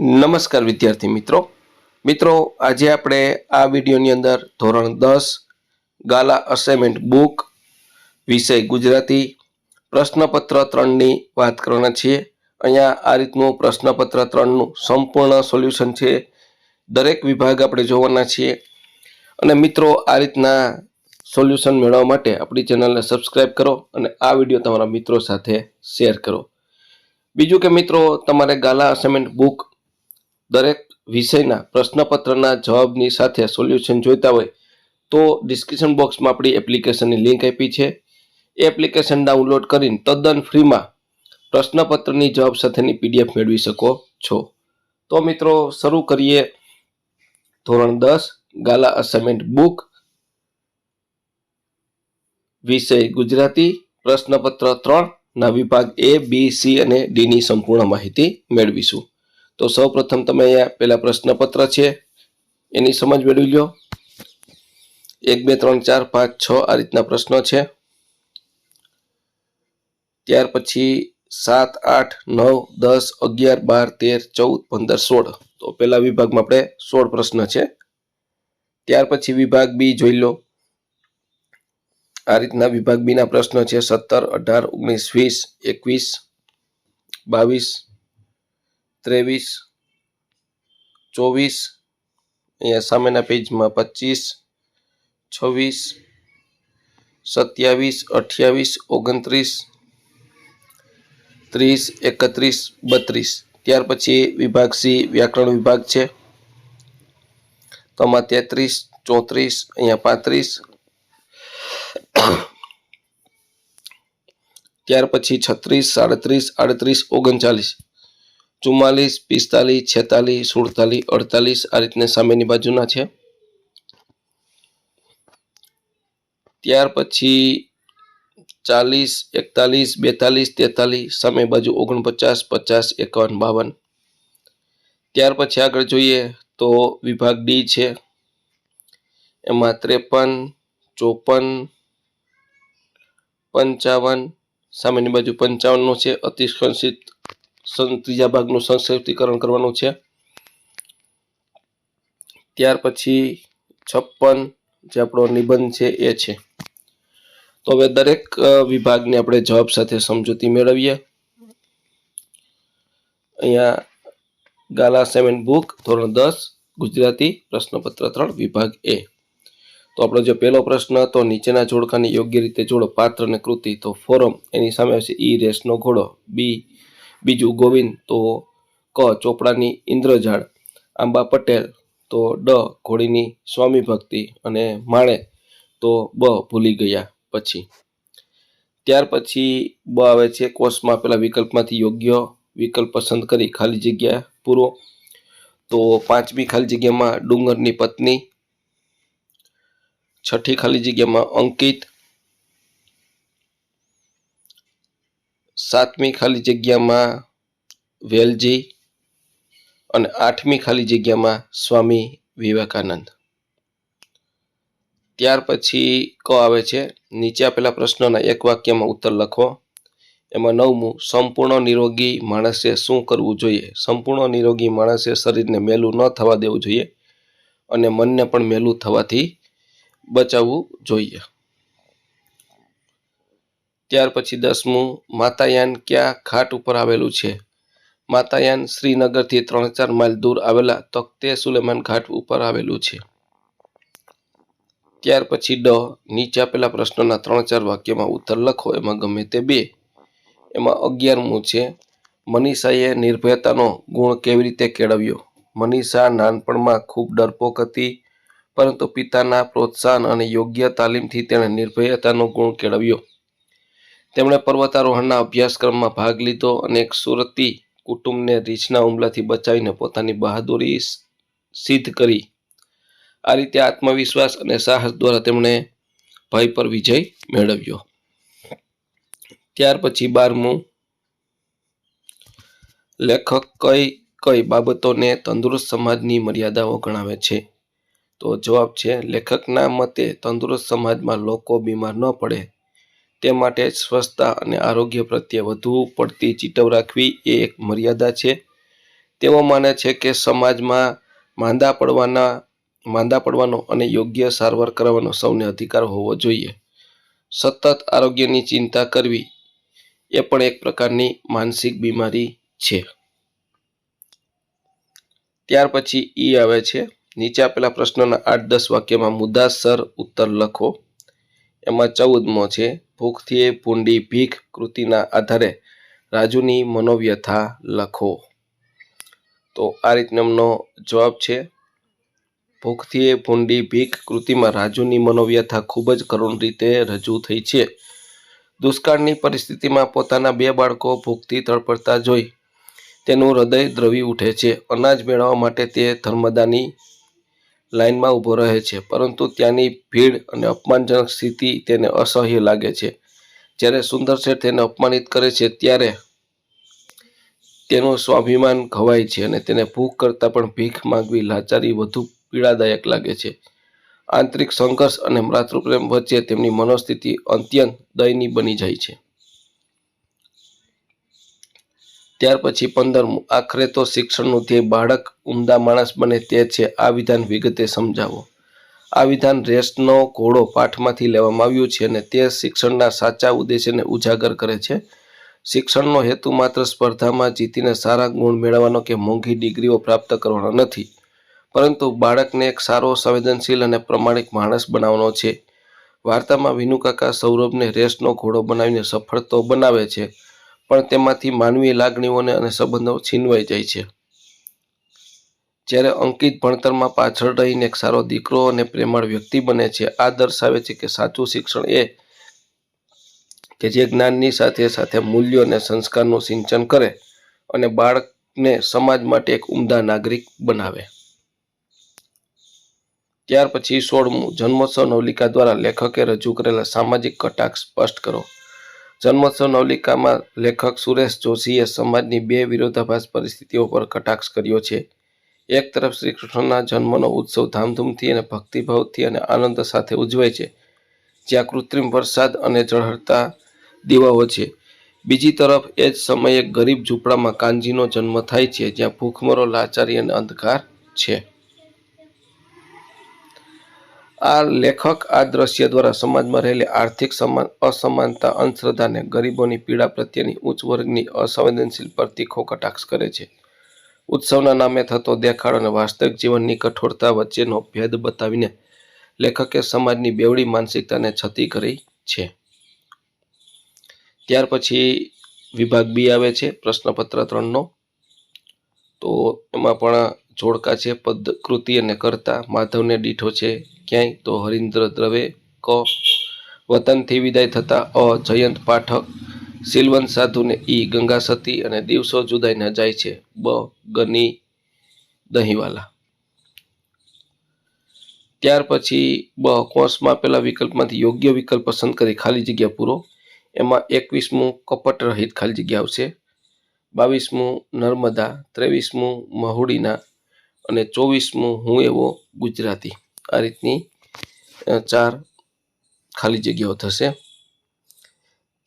નમસ્કાર વિદ્યાર્થી મિત્રો. મિત્રો, આજે આપણે આ વિડીયોની અંદર ધોરણ દસ, ગાલા અસાઇનમેન્ટ બુક વિષય ગુજરાતી, પ્રશ્નપત્ર ત્રણની વાત કરવાના છીએ. અહીંયા આ રીતનું પ્રશ્નપત્ર ત્રણનું સંપૂર્ણ સોલ્યુશન છે. દરેક વિભાગ આપણે જોવાના છીએ. અને મિત્રો, આ રીતના સોલ્યુશન મેળવવા માટે આપણી ચેનલને સબસ્ક્રાઈબ કરો અને આ વીડિયો તમારા મિત્રો સાથે શેર કરો. બીજું કે મિત્રો, તમારે ગાલા અસાઇનમેન્ટ બુક દરેક વિષયના પ્રશ્નપત્રના જવાબની સાથે સોલ્યુશન જોઈતા હોય, તો ડિસ્ક્રિપ્શન બોક્સમાં આપણી એપ્લિકેશનની લિંક આપી છે. એ એપ્લિકેશન ડાઉનલોડ કરીને તદ્દન ફ્રીમાં પ્રશ્નપત્રની જવાબ સાથેની પીડીએફ મેળવી શકો છો. તો મિત્રો, શરૂ કરીએ. ધોરણ દસ, ગાલા અસાઇનમેન્ટ બુક વિષય ગુજરાતી, પ્રશ્નપત્ર ત્રણ, ના વિભાગ એ બી સી અને ડીની સંપૂર્ણ માહિતી મેળવીશું. તો સૌ પ્રથમ તમે અહીંયા પેલા પ્રશ્નપત્ર છે. એની સમજ મેળવી લો એક, બે, ત્રણ, ચાર, પાંચ, છ આ રીતના પ્રશ્નો છે. ત્યાર પછી સાત, આઠ, નવ, દસ, અગિયાર, બાર, તેર, ચૌદ, પંદર, સોળ. તો પેલા વિભાગમાં આપણે સોળ પ્રશ્ન છે. ત્યાર પછી વિભાગ બી જોઈ લો. આ રીતના વિભાગ બીના પ્રશ્નો છે. સત્તર, અઢાર, ઓગણીસ, વીસ, એકવીસ, બાવીસ ત્રેવીસ, ચોવીસ, અહીંયા સામેના પેજમાં પચીસ, છવ્વીસ, સત્યાવીસ, અઠ્યાવીસ, ઓગણત્રીસ, ત્રીસ, એકત્રીસ, બત્રીસ. ત્યાર પછી વિભાગ સી, વ્યાકરણ વિભાગ છે. તો આમાં તેત્રીસ, ચોત્રીસ, અહીંયા પાંત્રીસ. ત્યાર પછી છત્રીસ, સાડત્રીસ, આડત્રીસ, ઓગણચાલીસ. ચુમ્માલીસ, પિસ્તાલીસ, છેતાલીસ, સુડતાલીસ, અડતાલીસ આ રીતને સામેની બાજુના છે. ત્યાર પછી ચાલીસ, એકતાલીસ, બેતાલીસ, તેતાલીસ, સામે બાજુ ઓગણપચાસ, પચાસ, એકાવન, બાવન. ત્યાર પછી આગળ જોઈએ તો વિભાગ ડી છે. એમાં ત્રેપન, ચોપન, પંચાવન, સામેની બાજુ પંચાવનનું છે. સં- ત્રીજા ભાગનું સંક્ષિપ્તીકરણ કરવાનું છે. ત્યાર પછી છપ્પન જે આપણો નિબંધ છે એ છે. તો હવે દરેક વિભાગને આપણે જવાબ સાથે સમજૂતી મેળવીએ. અહીંયા ગાલા સેવન બુક ધોરણ દસ, ગુજરાતી પ્રશ્નપત્ર ત્રણ, વિભાગ એ. તો આપણો જે પહેલો પ્રશ્ન હતો, નીચેના જોડકાને યોગ્ય રીતે જોડો, પાત્ર અને કૃતિ, તો ફોરમ એની સામે આવશે ઈ રેસનો ઘોડો. બી બીજું ગોવિંદ, તો ક ચોપડાની ઇન્દ્રજાળ, આંબા પટેલ, તો ડ ઘોડીની સ્વામી ભક્તિ અને માણે, તો બ ભૂલી ગયા પછી. ત્યાર પછી બ આવે છે કોષમાં આપેલા વિકલ્પમાંથી યોગ્ય વિકલ્પ પસંદ કરી ખાલી જગ્યા પૂરો. તો પાંચમી ખાલી જગ્યામાં ડુંગરની પત્ની, છઠ્ઠી ખાલી જગ્યામાં અંકિત સાતમી ખાલી જગ્યામાં વેલજી અને આઠમી ખાલી જગ્યામાં સ્વામી વિવેકાનંદ. ત્યાર પછી ક આવે છે. નીચે આપેલા પ્રશ્નોના એક વાક્યમાં ઉત્તર લખો. એમાં નવમું, સંપૂર્ણ નિરોગી માણસે શું કરવું જોઈએ? સંપૂર્ણ નિરોગી માણસે શરીરને મેલું ન થવા દેવું જોઈએ અને મનને પણ મેલું થવાથી બચાવવું જોઈએ. ત્યાર પછી દસમું, માતાયાન ક્યાં ઘાટ ઉપર આવેલું છે? માતાયાન શ્રીનગરથી ત્રણ ચાર માઇલ દૂર આવેલા તખ્તે સુલેમાન ઘાટ ઉપર આવેલું છે. ત્યાર પછી ડ, નીચે આપેલા પ્રશ્નોના ત્રણ ચાર વાક્યમાં ઉત્તર લખો, એમાં ગમે તે બે. એમાં અગિયારમું છે, મનીષાએ નિર્ભયતાનો ગુણ કેવી રીતે કેળવ્યો? મનીષા નાનપણમાં ખૂબ ડરપોક હતી, પરંતુ પિતાના પ્રોત્સાહન અને યોગ્ય તાલીમથી તેણે નિર્ભયતાનો ગુણ કેળવ્યો. તેમણે પર્વતારોહણના અભ્યાસક્રમમાં ભાગ લીધો અને એક સુરતી કુટુંબને રીછના હુમલાથી બચાવીને પોતાની બહાદુરી સિદ્ધ કરી. આ રીતે આત્મવિશ્વાસ અને સાહસ દ્વારા તેમણે ભય પર વિજય મેળવ્યો. ત્યાર પછી બારમું લેખક કઈ કઈ બાબતોને તંદુરસ્ત સમાજની મર્યાદાઓ ગણાવે છે? તો જવાબ છે, લેખકના મતે તંદુરસ્ત સમાજમાં લોકો બીમાર ન પડે. તે માટે સ્વચ્છતા અને આરોગ્ય પ્રત્યે વધુ પડતી ચીટવ રાખવી એ એક મર્યાદા છે. તેઓ માને છે કે સમાજમાં માંદા પડવાના, માંદા પડવાનો અને યોગ્ય સારવાર કરવાનો સૌને અધિકાર હોવો જોઈએ. સતત આરોગ્યની ચિંતા કરવી એ પણ એક પ્રકારની માનસિક બીમારી છે. ત્યાર પછી ઈ આવે છે, નીચે આપેલા પ્રશ્નોના આઠ દસ વાક્યમાં મુદ્દાસર ઉત્તર લખો. એમાં ચૌદમો છે ભૂખથી પૂંડી ભીખ કૃતિના આધારે રાજુની મનોવ્યથા લખો. તો આ રીતનો જવાબ છે. ભૂખથી ભૂંડી ભીખ કૃતિમાં રાજુની મનોવ્યથા ખૂબ જ કરુણ રીતે રજૂ થઈ છે. દુષ્કાળની પરિસ્થિતિમાં પોતાના બે બાળકો ભૂખથી તડપડતા જોઈ તેનું હૃદય દ્રવી ઉઠે છે. અનાજ મેળવવા માટે તે ધર્મદાની લાઇનમાં ઊભો રહે છે, પરંતુ ત્યાંની ભીડ અને અપમાનજનક સ્થિતિ તેને અસહ્ય લાગે છે. જ્યારે સુંદર શેઠ તેને અપમાનિત કરે છે, ત્યારે તેનું સ્વાભિમાન ઘવાય છે અને તેને ભૂખ કરતાં પણ ભીખ માંગવી લાચારી વધુ પીડાદાયક લાગે છે. આંતરિક સંઘર્ષ અને માતૃપ્રેમ વચ્ચે તેમની મનોસ્થિતિ અત્યંત દયનીય બની જાય છે. ત્યાર પછી પંદરમું આખરે તો શિક્ષણનું ધ્યેય બાળક ઉમદા માણસ બને તે છે, આ વિધાન વિગતે સમજાવો. આ વિધાન રેસનો ઘોડો પાઠમાંથી લેવામાં આવ્યું છે અને તે શિક્ષણના સાચા ઉદ્દેશ્યને ઉજાગર કરે છે. શિક્ષણનો હેતુ માત્ર સ્પર્ધામાં જીતીને સારા ગુણ મેળવવાનો કે મોંઘી ડિગ્રીઓ પ્રાપ્ત કરવાનો નથી. પરંતુ બાળકને એક સારો, સંવેદનશીલ અને પ્રમાણિક માણસ બનાવવાનો છે. વાર્તામાં વિનુકાકા સૌરભને રેસનો ઘોડો બનાવીને સફળ તો બનાવે છે પણ તેમાંથી માનવીય લાગણીઓને અને સંબંધો છીનવાઈ જાય છે. જ્યારે અંકિત ભણતરમાં પાછળ રહીને એક સારો દીકરો અને પ્રેમાળ વ્યક્તિ બને છે, આ દર્શાવે છે કે સાચું શિક્ષણ એ કે જે જ્ઞાનની સાથે સાથે મૂલ્યો અને સંસ્કારનું સિંચન કરે અને બાળકને સમાજ માટે એક ઉમદા નાગરિક બનાવે. ત્યાર પછી સોળમું જન્મોત્સવ નવલિકા દ્વારા લેખકે રજૂ કરેલા સામાજિક કટાક્ષ સ્પષ્ટ કરો. જન્મોત્સવ નવલિકામાં લેખક સુરેશ જોશીએ સમાજની બે વિરોધાભાસ પરિસ્થિતિઓ પર કટાક્ષ કર્યો છે. એક તરફ શ્રી કૃષ્ણના જન્મનો ઉત્સવ ધામધૂમથી અને ભક્તિભાવથી અને આનંદ સાથે ઉજવાય છે, જ્યાં કૃત્રિમ વરસાદ અને ઝળહળતા દીવાઓ છે. બીજી તરફ એ જ સમયે ગરીબ ઝૂંપડામાં કાનજીનો જન્મ થાય છે, જ્યાં ભૂખમરો લાચારી અને અંધકાર છે. આ લેખક આ દ્રશ્ય દ્વારા સમાજમાં રહેલી આર્થિક સમાન, અસમાનતા અંધશ્રદ્ધાને ગરીબોની પીડા પ્રત્યેની ઉચ્ચ વર્ગની અસંવેદનશીલ પર તીખો કટાક્ષ કરે છે. ઉત્સવના નામે થતો દેખાડ અને વાસ્તવિક જીવનની કઠોરતા વચ્ચેનો ભેદ બતાવીને લેખકે સમાજની બેવડી માનસિકતાને છતી કરી છે. ત્યાર પછી વિભાગ બી આવે છે, પ્રશ્નપત્ર ત્રણનો. તો એમાં પણ જોડકા છે, પદ, કૃતિ અને કરતા. માધવને દીઠો છે, ક્યાંય? તો હરિન્દ્ર દ્રવે ક, વતનથી વિદાય થતા અ, જયંત પાઠક. સિલવંત સાધુને ઈ ગંગા સતી અને દિવસો જુદાઈના જાય છે. બ, ગની, દહીંવાલા. ત્યાર પછી બ કોષમાં પેલા વિકલ્પમાંથી યોગ્ય વિકલ્પ પસંદ કરી ખાલી જગ્યા પૂરો. એમાં એકવીસમું કપટ રહિત ખાલી જગ્યા આવશે. બાવીસમું નર્મદા. ત્રેવીસમું મહુડીના અને ચોવીસમું હું એવો ગુજરાતી. આ રીતની ચાર ખાલી જગ્યાઓ થશે.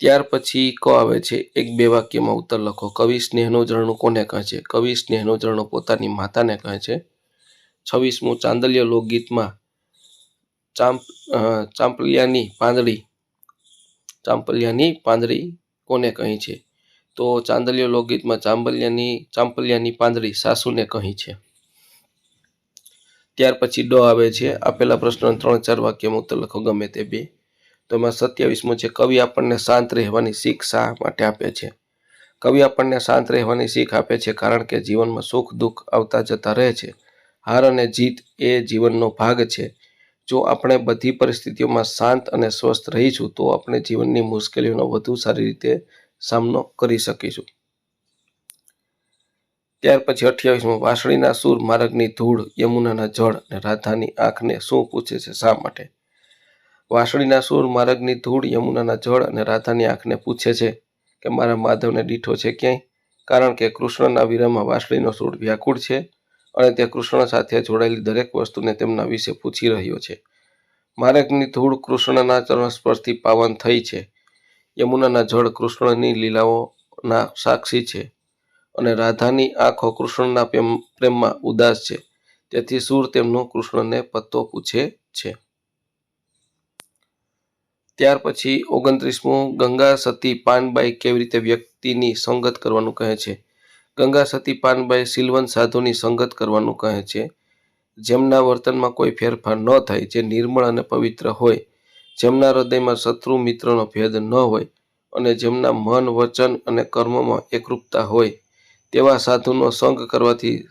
ત્યાર પછી ક આવે છે, એક બે વાક્યમાં ઉત્તર લખો. કવિ સ્નેહનો ઝરણું કોને કહે છે? કવિ સ્નેહનો ઝરણું પોતાની માતાને કહે છે. છવ્વીસમું ચાંદલ્ય લોકગીતમાં ચાંપ ચાંપલિયાની પાંદડી ચાંપલિયાની પાંદડી કોને કહી છે? તો ચાંદલિયો લોકગીતમાં ચાંબલિયાની, ચાંપલિયાની પાંદડી સાસુને કહી છે. ત્યાર પછી ડ આવે છે. આપેલા પ્રશ્નો ત્રણ ચાર વાક્યમાં ઉત્તર લખો, ગમે તે બે. તો એમાં સત્યાવીસમું છે, કવિ આપણને શાંત રહેવાની શીખ શા માટે આપે છે? કવિ આપણને શાંત રહેવાની શીખ આપે છે કારણ કે જીવનમાં સુખ, દુઃખ આવતા જતા રહે છે. હાર અને જીત એ જીવનનો ભાગ છે. જો આપણે બધી પરિસ્થિતિઓમાં શાંત અને સ્વસ્થ રહીશું તો આપણે જીવનની મુશ્કેલીઓનો વધુ સારી રીતે સામનો કરી શકીશું. ત્યાર પછી અઠ્યાવીસમું વાંસળીના સૂર માર્ગની ધૂળ, યમુનાના જળ અને રાધાની આંખને શું પૂછે છે, શા માટે? વાંસળીના સૂર માર્ગની ધૂળ, યમુનાના જળ અને રાધાની આંખને પૂછે છે કે મારા માધવને દીઠો છે ક્યાંય? કારણ કે કૃષ્ણના વીરામાં વાંસળીનો સૂર વ્યાકુળ છે અને તે કૃષ્ણ સાથે જોડાયેલી દરેક વસ્તુને તેમના વિશે પૂછી રહ્યો છે. માર્ગની ધૂળ કૃષ્ણના ચરણ સ્પર્શથી પાવન થઈ છે. યમુનાના જળ કૃષ્ણની લીલાઓના સાક્ષી છે. અને રાધાની આંખો કૃષ્ણના પ્રેમ- પ્રેમમાં ઉદાસ છે. તેથી સૂર તેમનો કૃષ્ણને પત્તો પૂછે છે. ત્યાર પછી ઓગણત્રીસમું ગંગા સતી પાનબાઈ કેવી રીતે વ્યક્તિની સંગત કરવાનું કહે છે? ગંગા સતી પાનબાઈ સિલવન સાધુની સંગત કરવાનું કહે છે. જેમના વર્તનમાં કોઈ ફેરફાર ન થાય, જે નિર્મળ અને પવિત્ર હોય, જેમના હૃદયમાં શત્રુ મિત્રનો ભેદ ન હોય, અને જેમના મન, વચન અને કર્મમાં એકરૂપતા હોય તેવા સાધુનો સંગ કરવાથી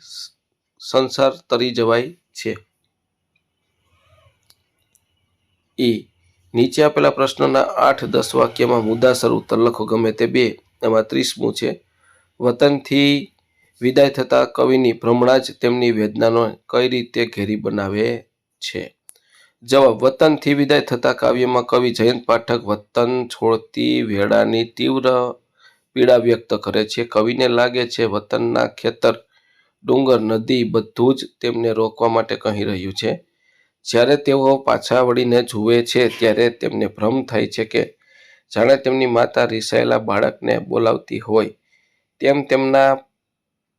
સંસાર તરી જવાય છે. ઈ નીચે આપેલા પ્રશ્નના આઠ દસ વાક્યમાં મુદ્દાસર ઉત્તર લખો, ગમે તે બે. એમાં ત્રીસમું છે. વતનથી વિદાય થતા કવિની ભ્રમણા જ તેમની વેદનાનો કઈ રીતે ઘેરી બનાવે છે? જવાબ, વતનથી વિદાય થતા કાવ્યમાં કવિ જયંત પાઠક વતન છોડતી વેળાની તીવ્ર પીડા વ્યક્ત કરે છે. કવિને લાગે છે વતનના ખેતર, ડુંગર, નદી બધું જ તેમને રોકવા માટે કહી રહ્યું છે. જ્યારે તેઓ પાછા વળીને જુએ છે ત્યારે તેમને ભ્રમ થાય છે કે જાણે તેમની માતા રિસાયેલા બાળકને બોલાવતી હોય. તેમ તેમના,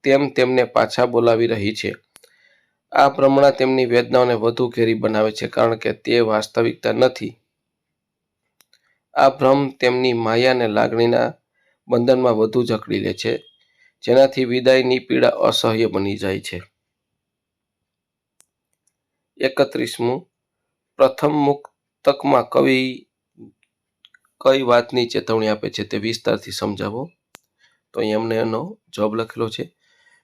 તેમ તેમને પાછા બોલાવી રહી છે. આ ભ્રમણા તેમની વેદનાઓને વધુ ઘેરી બનાવે છે કારણ કે તે વાસ્તવિકતા નથી. આ ભ્રમ તેમની માયાને લાગણીના બંધનમાં વધુ જકડી લે છે. જેનાથી વિદાયની પીડા અસહ્ય બની જાય છે. એકત્રીસમું. પ્રથમ મુક્તકમાં કવિ કઈ વાતની ચેતવણી આપે છે તે વિસ્તારથી સમજાવો. તો અહીં અમને એનો જવાબ લખેલો છે.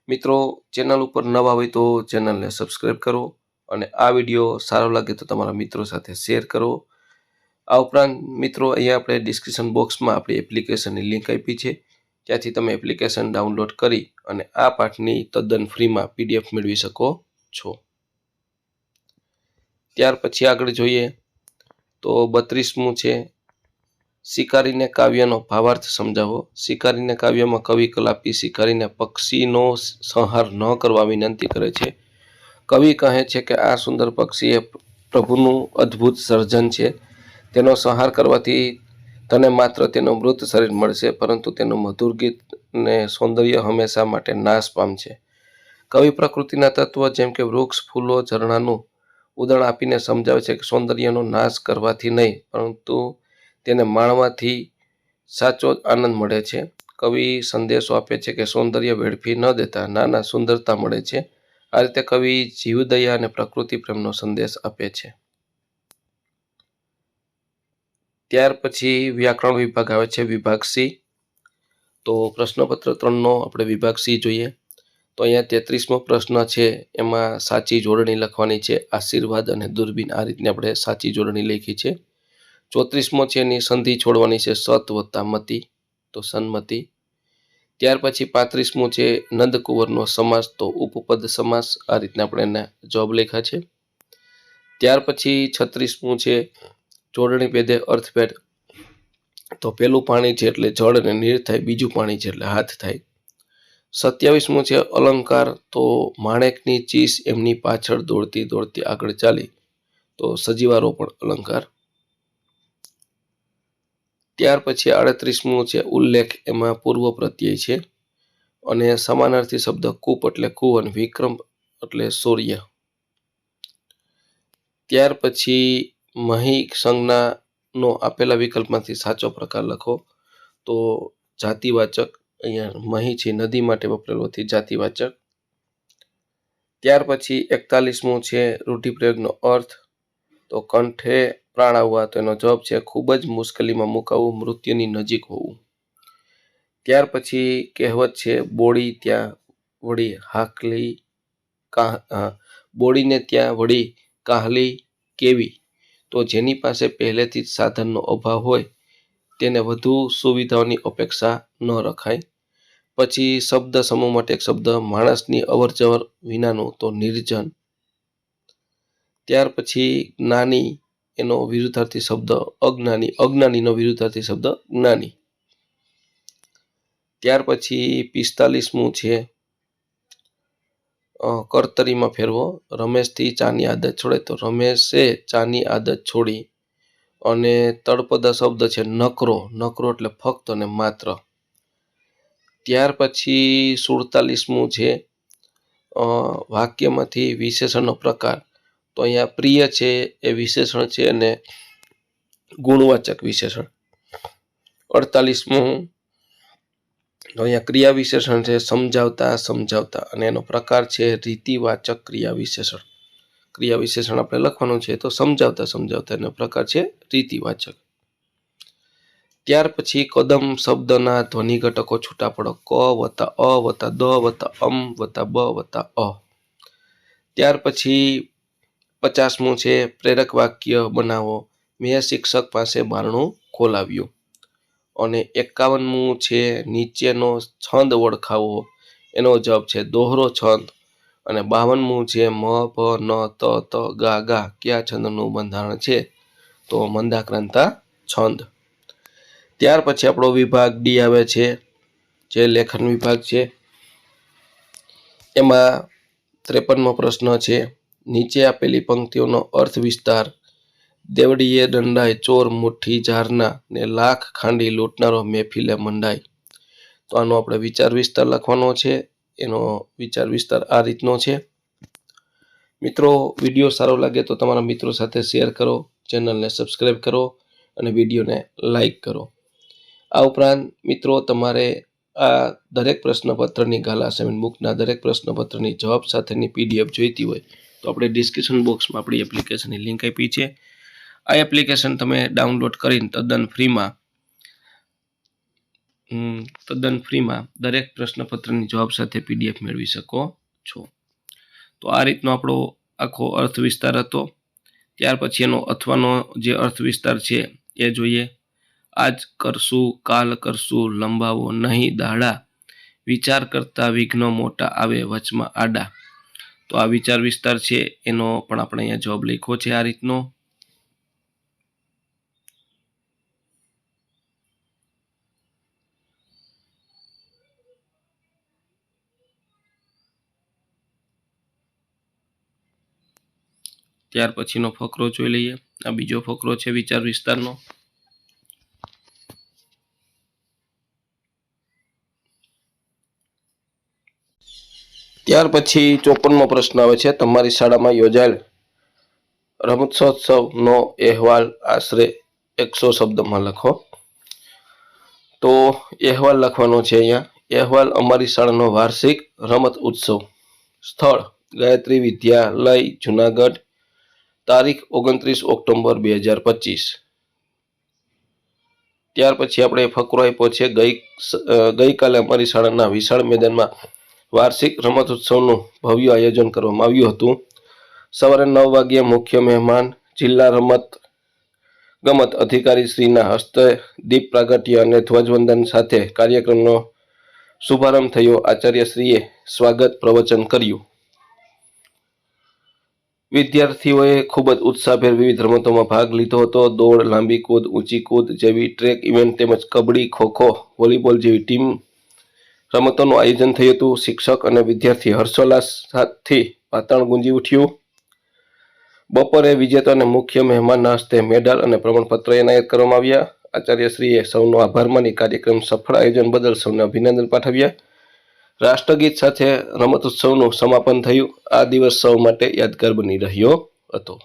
મિત્રો, ચેનલ ઉપર નવા હોય તો ચેનલને સબસ્ક્રાઈબ કરો અને આ વીડિયો સારો લાગે તો તમારા મિત્રો સાથે શેર કરો. આ ઉપરાંત મિત્રો, અહીંયા આપણે ડિસ્ક્રિપ્શન બોક્સમાં આપણી એપ્લિકેશનની લિંક આપી છે. ત્યાંથી તમે એપ્લિકેશન ડાઉનલોડ કરી અને આ પાઠની તદ્દન ફ્રીમાં પીડીએફ મેળવી શકો છો. ત્યાર પછી આગળ જોઈએ તો બત્રીસમું છે, શિકારીને કાવ્યનો ભાવાર્થ સમજાવો. શિકારીને કાવ્યમાં કવિ કલાપી, શિકારીને પક્ષીનો સંહાર ન કરવા વિનંતી કરે છે. કવિ કહે છે કે આ સુંદર પક્ષી એ પ્રભુનું અદ્ભુત સર્જન છે. તેનો સંહાર કરવાથી તને માત્ર તેનું મૃત શરીર મળશે, પરંતુ તેનું મધુર ગીત ને સૌંદર્ય હંમેશા માટે નાશ પામશે કવિ પ્રકૃતિના તત્વો જેમ કે વૃક્ષ, ફૂલો, ઝરણાનું ઉદાહરણ આપીને સમજાવે છે કે સૌંદર્યનો નાશ કરવાથી નહીં, પરંતુ તેને માણવાથી સાચો આનંદ મળે છે. કવિ સંદેશો આપે છે કે સૌંદર્ય વેડફી ન દેતા નાના સુંદરતા મળે છે. આ રીતે કવિ જીવદયા અને પ્રકૃતિ પ્રેમનો સંદેશ આપે છે. ત્યાર પછી વ્યાકરણ વિભાગ આવે છે વિભાગ સી. તો પ્રશ્નપત્ર ત્રણનો આપણે વિભાગ સી જોઈએ. તો અહીંયા તેત્રીસમો પ્રશ્ન છે, એમાં સાચી જોડણી લખવાની છે, આશીર્વાદ અને દૂરબીન આ રીતની આપણે સાચી જોડણી લખી છે. ચોત્રીસમો છે એની સંધિ છોડવાની છે, સત વત્તા મતિ, તો સન્મતિ. ત્યાર પછી પાંત્રીસમું છે નંદકુંવરનો સમાસ, તો ઉપપદ સમાસ, આ રીતના આપણે એના જવાબ લખ્યા છે. ત્યાર પછી છત્રીસમું છે જોડણી ભેદે અર્થભેદ તો પેલું પાણી છે એટલે જળ અને નીર થાય, બીજું પાણી છે એટલે હાથ થાય. સત્યાવીસમું છે અલંકાર, તો માણેકની ચીસ એમની પાછળ દોડતી દોડતી આગળ ચાલી. તો સજીવારો પણ અલંકાર. ત્યાર પછી આડત્રીસમું છે ઉલ્લેખ, એમાં પૂર્વ પ્રત્યય છે. અને સમાનાર્થી શબ્દ કૂપ એટલે કુ અને વિક્રમ એટલે સૂર્ય. ત્યાર પછી મહી સંજ્ઞાનો આપેલા વિકલ્પમાંથી સાચો પ્રકાર લખો. તો જાતિવાચક અહીંયા મહી છે, નદી માટે વપરાયેલો હતી જાતિવાચક. ત્યાર પછી એકતાલીસમું છે રૂઢિપ્રયોગનો અર્થ. તો કંઠે પ્રાણ આવવા, તો એનો જવાબ છે ખૂબ જ મુશ્કેલીમાં મુકાવવું, મૃત્યુની નજીક હોવું. ત્યાર પછી કહેવત છે બોડી ત્યાં વળી હાકલી, કાહ બોડીને ત્યાં વળી કાહલી કેવી? તો જેની પાસે પહેલેથી જ સાધનનો અભાવ હોય, તેને વધુ સુવિધાઓની અપેક્ષા ન રખાય. પછી શબ્દ સમૂહ માટે એક શબ્દ, માણસની અવર જવર વિનાનું તો નિર્જન. ત્યાર પછી જ્ઞાની, એનો વિરુદ્ધાર્થી શબ્દ, અજ્ઞાની, અજ્ઞાનીનો વિરુદ્ધાર્થી શબ્દ, જ્ઞાની. ત્યાર પછી પિસ્તાલીસમું છે. કર્તરીમાં ફેરવો. રમેશથી ચાની આદત છોડે તો રમેશે ચાની આદત છોડી અને તળપદા શબ્દ છે નકરો. નકરો એટલે ફક્ત અને માત્ર. ત્યાર પછી સુડતાલીસમું છે વાક્યમાંથી વિશેષણનો પ્રકાર. તો અહીંયા પ્રિય છે એ વિશેષણ છે અને ગુણવાચક વિશેષણ. અડતાલીસમું તો અહીંયા ક્રિયા વિશેષણ છે, સમજાવતા સમજાવતા. અને એનો પ્રકાર છે રીતિવાચક ક્રિયા વિશેષણ. ક્રિયા વિશેષણ આપણે લખવાનું છે તો સમજાવતા સમજાવતા એનો પ્રકાર છે રીતિવાચક. ત્યાર પછી કદમ, શબ્દના ધ્વનિ ઘટકો છૂટા પડો. ક વત્તા અ વત્તા દ વત્તા અમ વત્તા બ વત્તા અ. ત્યાર પછી પચાસમું છે પ્રેરક વાક્ય બનાવો. મેં શિક્ષક પાસે બારણું ખોલાવ્યું. અને એકાવનમું છે નીચેનો છંદ ઓળખાવો. એનો જવાબ છે દોહરો છંદ. અને બાવનમું છે મ, પ, ન, ત ત, ગા ગા. કયા છંદનું બંધારણ છે? તો મંદાક્રાંતા છંદ. ત્યાર પછી આપણો વિભાગ ડી આવે છે. જે લેખન વિભાગ છે. એમાં ત્રેપનમો પ્રશ્ન છે. નીચે આપેલી પંક્તિઓનો અર્થ વિસ્તાર દેવડીએ દંડાય ચોર મુઠ્ઠી ઝારના ને લાખ ખાંડી લૂંટનારો મહેફિલે મંડાય તો આનો આપણે વિચાર વિસ્તાર લખવાનો છે. એનો વિચાર વિસ્તાર આ રીતનો છે. મિત્રો, વીડિયો સારો લાગે તો તમારા મિત્રો સાથે શેર કરો, ચેનલને સબસ્ક્રાઈબ કરો અને વિડીયોને લાઈક કરો. આ ઉપરાંત, મિત્રો, તમારે આ દરેક પ્રશ્નપત્રની ગાલા અસાઇનમેન્ટ બુકના દરેક પ્રશ્નપત્રની જવાબ સાથેની પીડીએફ જોઈતી હોય તો આપણે ડિસ્ક્રિપ્શન બોક્સમાં આપણી એપ્લિકેશનની લિંક આપી છે. આ એપ્લિકેશન તમે ડાઉનલોડ કરીને તદ્દન ફ્રીમાં તદ્દન ફ્રીમાં દરેક પ્રશ્નપત્રની જવાબ સાથે પીડીએફ મેળવી શકો છો. તો આ રીતનો આપણો આખો અર્થ વિસ્તાર હતો. ત્યાર પછી એનો અથવાનો જે અર્થ વિસ્તાર છે એ જોઈએ. આજ કરશું, કાલ કરશું, લંબાવો નહીં, દાડા. વિચાર કરતા વિઘ્નો મોટા આવે, વચમાં આડા. તો આ વિચાર વિસ્તાર છે, એનો પણ આપણે અહીંયા જવાબ લખ્યો છે આ રીતનો. ત્યાર પછીનો ફકરો જોઈ લઈએ. આ બીજો ફકરો છે વિચાર વિસ્તારનો. ત્યાર પછી ચોપનમો પ્રશ્ન આવે છે. તમારી શાળામાં યોજાયેલ રમતોત્સવનો અહેવાલ આશરે એકસો શબ્દમાં લખો. તો અહેવાલ લખવાનો છે અહીંયા. અહેવાલ અમારી શાળાનો વાર્ષિક રમત ઉત્સવ. સ્થળ, ગાયત્રી વિદ્યાલય, જુનાગઢ તારીખ ઓગણત્રીસ ઓક્ટોબર બે હજાર પચીસ. ત્યાર પછી આપણે ફકરો આપ્યો છે ગઈ ગઈકાલે અમારી શાળાના વિશાળ મેદાનમાં વાર્ષિક રમતોત્સવનું ભવ્ય આયોજન કરવામાં આવ્યું હતું. સવારે નવ વાગ્યે મુખ્ય મહેમાન જિલ્લા રમત ગમત અધિકારી શ્રીના હસ્તે દીપ પ્રાગટ્ય અને ધ્વજવંદન સાથે કાર્યક્રમનો શુભારંભ થયો. આચાર્યશ્રીએ સ્વાગત પ્રવચન કર્યું. વિદ્યાર્થીઓએ ખૂબ જ ઉત્સાહભેર વિવિધ રમતોમાં ભાગ લીધો હતો. દોડ, લાંબી કૂદ, ઊંચી કૂદ જેવી ટ્રેક ઇવેન્ટ તેમજ કબડ્ડી ખોખો વોલીબોલ જેવી ટીમ રમતોનું આયોજન થયું હતું. શિક્ષક અને વિદ્યાર્થી હર્ષોલ્લાસ સાથે વાતાવરણ ગુંજી ઉઠ્યું. બપોરે વિજેતાને મુખ્ય મહેમાનના હસ્તે મેડલ અને પ્રમાણપત્ર એનાયત કરવામાં આવ્યા. આચાર્યશ્રીએ સૌનો આભાર માની કાર્યક્રમ સફળ આયોજન બદલ સૌને અભિનંદન પાઠવ્યા. રાષ્ટ્રગીત સાથે રમતોત્સવનું સમાપન થયું. આ દિવસ સૌ માટે યાદગાર બની રહ્યો હતો.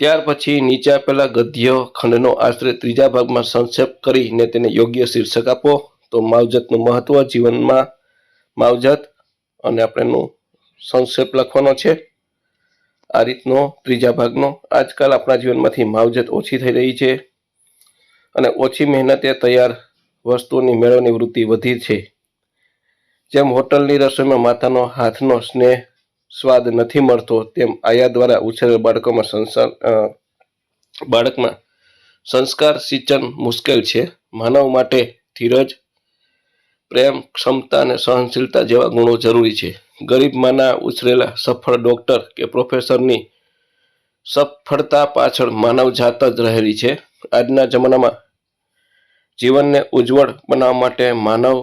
ત્યાર પછી નીચે આપેલા ગદ્ય ખંડનો આશરે ત્રીજા ભાગમાં સંક્ષેપ કરીને તેને યોગ્ય શીર્ષક આપો. તો માવજતનું મહત્વ જીવનમાં માવજત અને આપણે એનું સંક્ષેપ લખવાનો છે. આ રીતનો ત્રીજા ભાગનો. આજકાલ આપણા જીવનમાંથી માવજત ઓછી થઈ રહી છે અને ઓછી મહેનતે તૈયાર વસ્તુઓની મેળવણી વૃત્તિ વધી છે. જેમ હોટલની રસોઈમાં માતાનો હાથનો સ્નેહ, સ્વાદ નથી મળતો, તેમ આયા દ્વારા ઉછેરેલ બાળકોમાં સંસાર બાળકમાં સંસ્કાર સિંચન મુશ્કેલ છે. માનવ માટે ધીરજ, પ્રેમ, ક્ષમતા અને સહનશીલતા જેવા ગુણો જરૂરી છે. ગરીબ માના ઉછરેલા સફળ ડોક્ટર કે પ્રોફેસરની સફળતા પાછળ માનવ જાત જ રહેલી છે. આજના જમાનામાં જીવનને ઉજ્જવળ બનાવવા માટે માનવ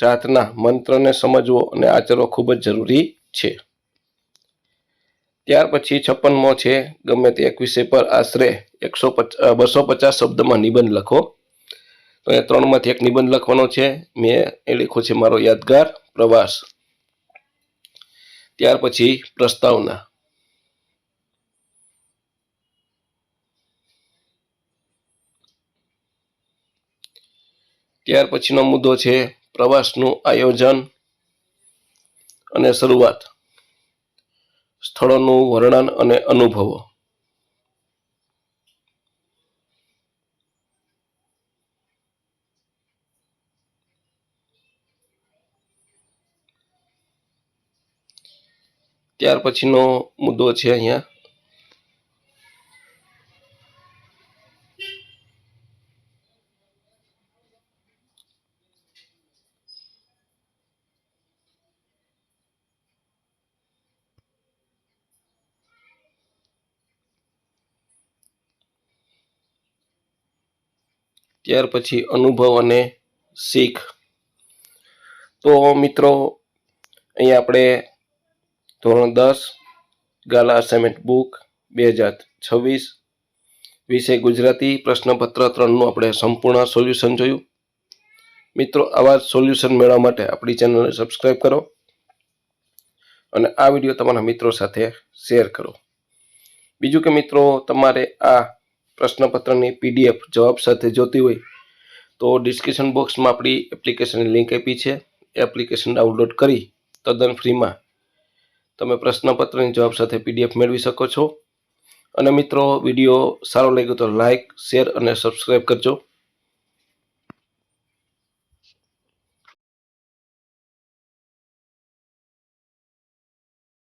જાતના મંત્રને સમજવો અને આચરવો ખૂબ જ જરૂરી છે. ત્યાર પછી છપ્પનમો છે, ગમે તે એક વિષય પર આશરે એકસો બસો પચાસ શબ્દમાં નિબંધ લખો. તો એ ત્રણમાંથી એક નિબંધ લખવાનો છે. મેં એ લખ્યો છે મારો યાદગાર પ્રવાસ. ત્યાર પછી પ્રસ્તાવના. ત્યાર પછીનો મુદ્દો છે પ્રવાસનું આયોજન અને શરૂઆત સ્થળોનું વર્ણન અને અનુભવો. ત્યાર પછીનો મુદ્દો છે અહીંયા. ત્યાર પછી અનુભવ અને શીખ. તો મિત્રો અહીંયા આપણે ધોરણ દસ, ગાલા અસાઇનમેન્ટ બુક બે હજાર છવ્વીસ, વિષય ગુજરાતી, પ્રશ્નપત્ર ત્રણનું આપણે સંપૂર્ણ સોલ્યુશન જોયું. મિત્રો, આવા સોલ્યુશન મેળવવા માટે આપણી ચેનલને સબસ્ક્રાઈબ કરો અને આ વીડિયો તમારા મિત્રો સાથે શેર કરો. બીજું કે મિત્રો, તમારે આ પ્રશ્નપત્રની પીડીએફ જવાબ સાથે જોતી હોય તો ડિસ્ક્રિપ્શન બોક્સમાં આપણી એપ્લિકેશનની લિંક આપી છે. એ એપ્લિકેશન ડાઉનલોડ કરી તદ્દન ફ્રીમાં તમે પ્રશ્નપત્રની જવાબ સાથે પીડીએફ મેળવી શકો છો. અને મિત્રો, વીડિયો સારો લાગ્યો તો લાઇક શેર અને સબસ્ક્રાઈબ કરજો.